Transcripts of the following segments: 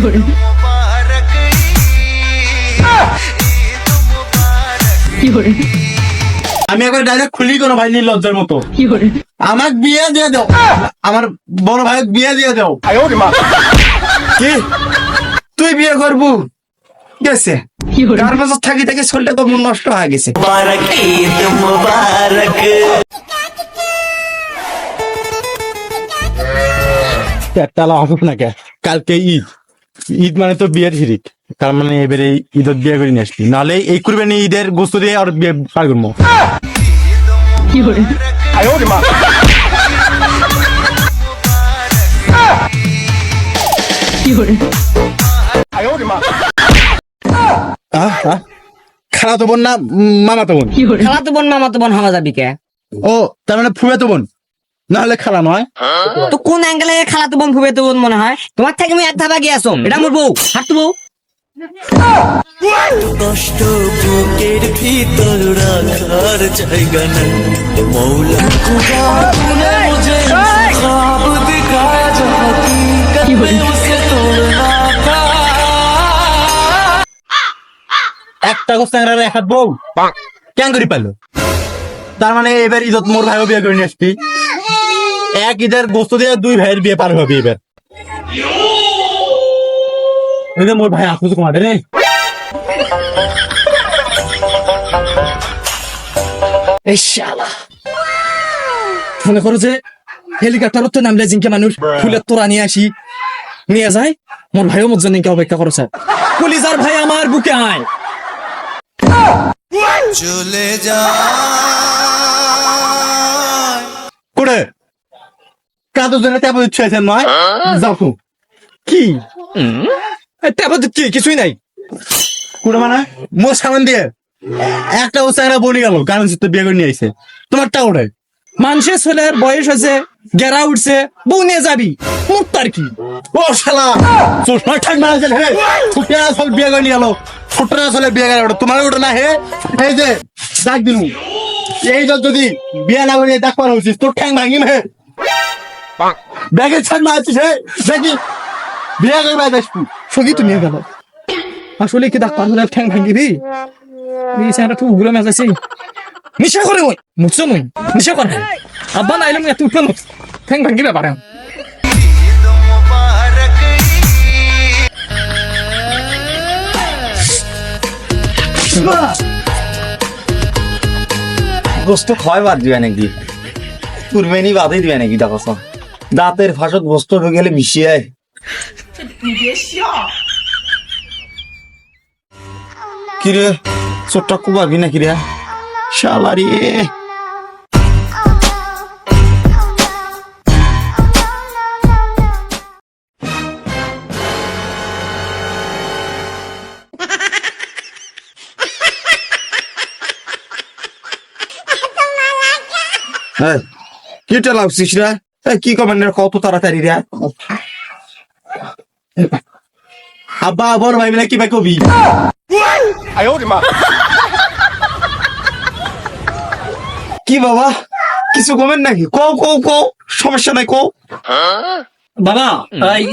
Fiore. আমি একবার direct খুলি কোনো ভাই নির্লজ্জের মতো। আমার বিয়ে দিয়ে দাও। আমার বড় ভাই বিয়ে দিয়ে দাও। কি? তুই বিয়ে করবু? গেছে। বছর থাকি থাকি শরীরটা তো মন নষ্ট হয়ে গেছে। একটা লাভ নাকি? কালকে ঈদ। ঈদ মানে তো বিয়ের হিরিক তার মানে এবারে ঈদের বিয়ে করে নিয়ে আসলি নাহলে এই করবে না ঈদের গোস্তু দিয়ে আর বিয়ে পার করব খালা তো বোন না মামা তো বোন? খালা তো বোন মামা তো বোন হওয়া যাবি কে? ও তার মানে ফুয়া তো বোন? নাহলে খেলা নয়। হ্যাঁ? তো কোন অ্যাঙ্গেলে খেলা তো বন্ধু হবে তোর মনে হয়? তোমার থেকে আমি এক ধাপ আগে আসো। এটা আমার বউ। হাঁটতো বউ কষ্ট বুকের ভিতর রাখার জায়গা নাই। মৌলা বউ। কেন করি পালো তার মানে এবার ইজত মোর ভাইও বিয়ে করে নিয়ে আসবি। এক ঈদের গোস্ত দিয়ে দুই ভাইয়ের বিয়ে পার হবে এবার। মোর ভাই আসুস কুমার রে। মনে করো যে হেলিকপ্টারত তো নামলে জিনকে মানুষ ফুলের তোরা নিয়ে আসি নিয়ে যায় মোর ভাইও মোর জন্য অপেক্ষা করছে। কলিজার ভাই আমার বুকে আয়। চলে যা করে জন্য তেমন ইচ্ছে আছে নয় তো। কি? কিছুই নাই। কুড়ে মানে? মোর সামান দিয়ে। একটা গোস্ত ট্যাংরা বনি গেল কারণ তো বিয়ে করে নিয়ে আইছে। তোমারটা ওরে মানুষের ছেলের বয়স হয়েছে গেরা উঠছে বউ নিয়ে যাবি। তার কি? ও শালা! চশমা ঠাক মারা গেল হে ছোট আসল বিয়ে করে নিয়ে গেল। আসলে বিয়ে গেল তোমার ওটা না হে? এই যে ডাক দিলু এই যদি বিয়ে না করে ডাক পার হচ্ছিস তোর ঠ্যাং ভাঙিম হে। ব্যাগের ছাড় মারছিস হে দেখি বিয়ে করে বাইরে আসবি। সগি তো নিয়ে গেল। আসলে কি ডাক পার হলে ঠ্যাং ভাঙ্গিবি এই স্যাংরা তুই উগ্র মেজ আছি নিশা করে মই মুছো মই নিশা করে আব্বা নাইলে মই এত উঠল না। ঠ্যাং ভাঙ্গিবে পারে। গোস্ত ক্ষয় বাদ দিবে নাকি? কুরবানি বাদই দিবে নাকি দেখো দাঁতের ফাঁসত গোস্ত ঢুকেলে মিশিয়ে কিরে চোটটা কুবাবি না কিরে? শালারি এই, কিটা লাগছিস এই, কি কমেন্টের কত তাড়াতাড়ি রে? আব্বা বড় ভাই মিলে কি ভাই কবি? কি বাবা? কিছু কমেন নাকি? কও কও কও। সমস্যা নাই কও। বাবা এই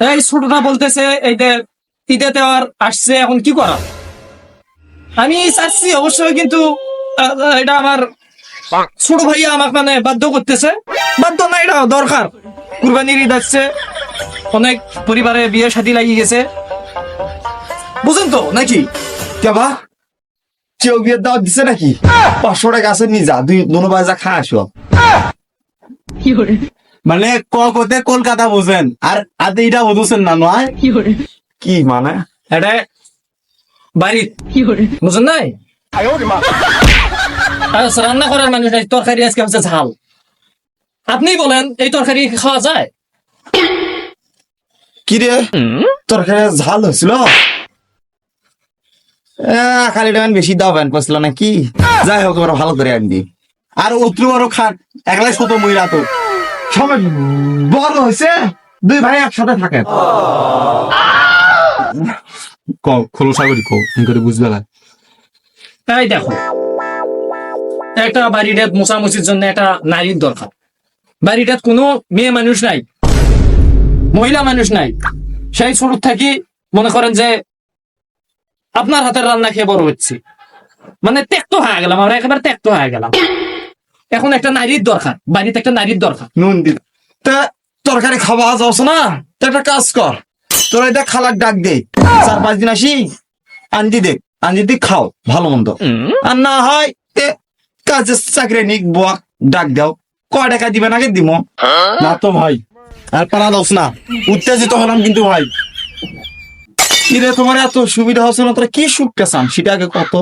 এই ছোটটা বলতেছে এই যে ঈদেতে আর আসছে এখন কি করা? আমি চাচ্ছি অবশ্যই কিন্তু আহ, এটা আমার ছোট ভাইয়া আমার মানে বাধ্য করতেছে। বাধ্য না এটা দরকার। কুরবানির ঈদ আসছে। অনেক পরিবারে বিয়ে শাদী লাগিয়ে গেছে। বুঝেন তো নাকি? কেবা কেউ বিয়ের দাওয়াত দিছে নাকি? পাঁচশো টাকা আছে নিজা দুই দুনো বাজা খা আসো। মানে ক কতে কলকাতা বুঝেন আর আতে এটা বুঝছেন না নয়? কি মানে? এটা বাড়ি বুঝেন নাই? রান্না করার মানুষ নাই তরকারি আজকে হচ্ছে ঝাল। আপনি বলেন এই তরকারি খাওয়া যায়? কি রে? তোর খানে ঝাল হয়েছিল? খালি টাইম বেশি দাও প্যান পছল নাকি? যাই হোক এবার ভালো করে আনবি। আর অত্রু বড় খাট একলাই ছোট মহিলা তো। সবাই বড় হয়েছে দুই ভাই একসাথে থাকেন। খোলসা করি কো করে বুঝবে না। তাই দেখো একটা বাড়িটাত মোছামুছির জন্য একটা নারীর দরকার। বাড়িটাত কোনো মেয়ে মানুষ নাই মহিলা মানুষ নাই। সেই শুরু থাকি মনে করেন যে আপনার হাতের রান্না খেয়ে বড় হচ্ছে। মানে ত্যাক্ত হয়ে গেলাম আমরা একেবারে ত্যাক্ত হয়ে গেলাম। এখন একটা নারীর দরকার বাড়িতে একটা নারীর দরকার। নুন দি। তা তরকারি খাওয়া যাওস না? তো একটা কাজ কর তোর এটা খালাক ডাক দে। চার পাঁচ দিন আসি আনজি দেখ আনজি দিক খাও ভালো মন্দ। আর না হয় কাজে চাকরি নিক বুয়া ডাক দাও। কয় টাকা দিবেন আগে দিব না তো ভাই। আর পারা না। উত্তেজিত হলাম কিন্তু ভাই। কিরে তোমার এত সুবিধা হচ্ছে না? তোরা কি সুখটা চান সেটা আগে কত?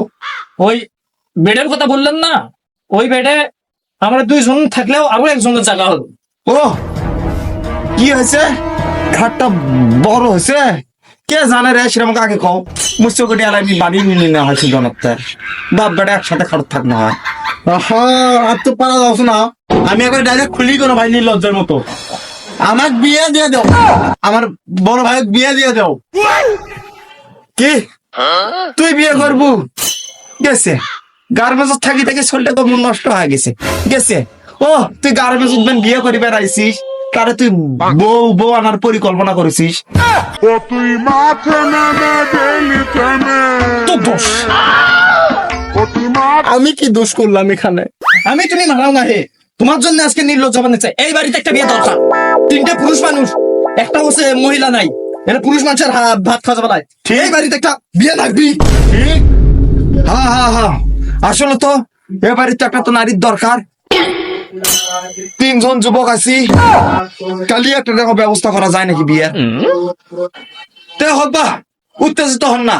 ওই বেডের কথা বললেন না? ওই বেডে আমরা দুইজন থাকলেও আরও একজনের জায়গা হলো। ও কি হয়েছে? খাটটা বড় হয়েছে? কে জানে রে সেরকম আগে কও। মুসো কোটি আলাই বাড়ি মিলি না হয়েছে জনতা বাপ বেটা একসাথে খাট থাক না হয়। আর তো পারা না। আমি একবার ডাইরেক্ট খুলি কোনো ভাই নির্লজ্জের মতো। আমার বিয়ে দিয়ে দাও। আমার বড় ভাই বিয়ে দিয়ে দাও। কি? তুই বিয়ে করবু? গেছে। গার্মেন্টস থাকি থাকি শরীরটা তো মন নষ্ট হয়ে গেছে। গেছে। ও তুই গার্মেন্টস বিয়ে করি বেড়াইছিস তারে তুই বউ বউ আনার পরিকল্পনা করেছিস। ও তুই তো দোষ আমি কি দোষ করলাম এখানে? আমি তুমি মারাও না হে। তোমার জন্য আজকে নির্লজ্জ বানিয়ে চাই এই বাড়িতে একটা বিয়ে দরকার। তিনটে পুরুষ মানুষ একটা হচ্ছে মহিলা নাই। এটা পুরুষ মানুষের ভাত খাওয়া বেলায় এই বাড়িতে একটা বিয়ে লাগবি। ঠিক। হ্যাঁ হ্যাঁ হ্যাঁ আসলে তো এবারে তো একটা তো নারীর দরকার। তিনজন যুবক আছি। কালি একটা দেখো ব্যবস্থা করা যায় নাকি বিয়ের তে হোক বা উত্তেজিত হন না।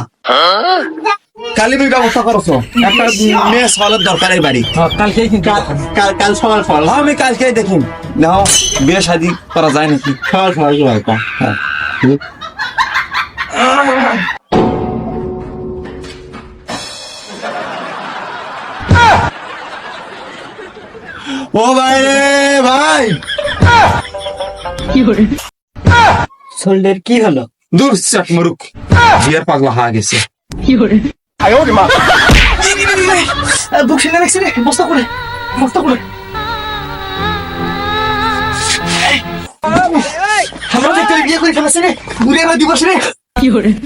কালিমের ব্যবস্থা করছ। একটা মেয়ে দরকার এই বাড়ি। কাল ফল হ্যাঁ, আমি কালকেই দেখি। না বিয়ে শাদি করা যায় নাকি? হ্যাঁ। ও ভাই রে ভাই। কি কি হলো? দূর চাট মরুক বিয়ার পাগলা হা গেছে। কি করে বুক সিনে রাখছি রে বস্তা করে বস্তা করে আমরা দেখতে বিয়ে করে ফেলেছি রে ঘুরে এবার দিবস রে 有人，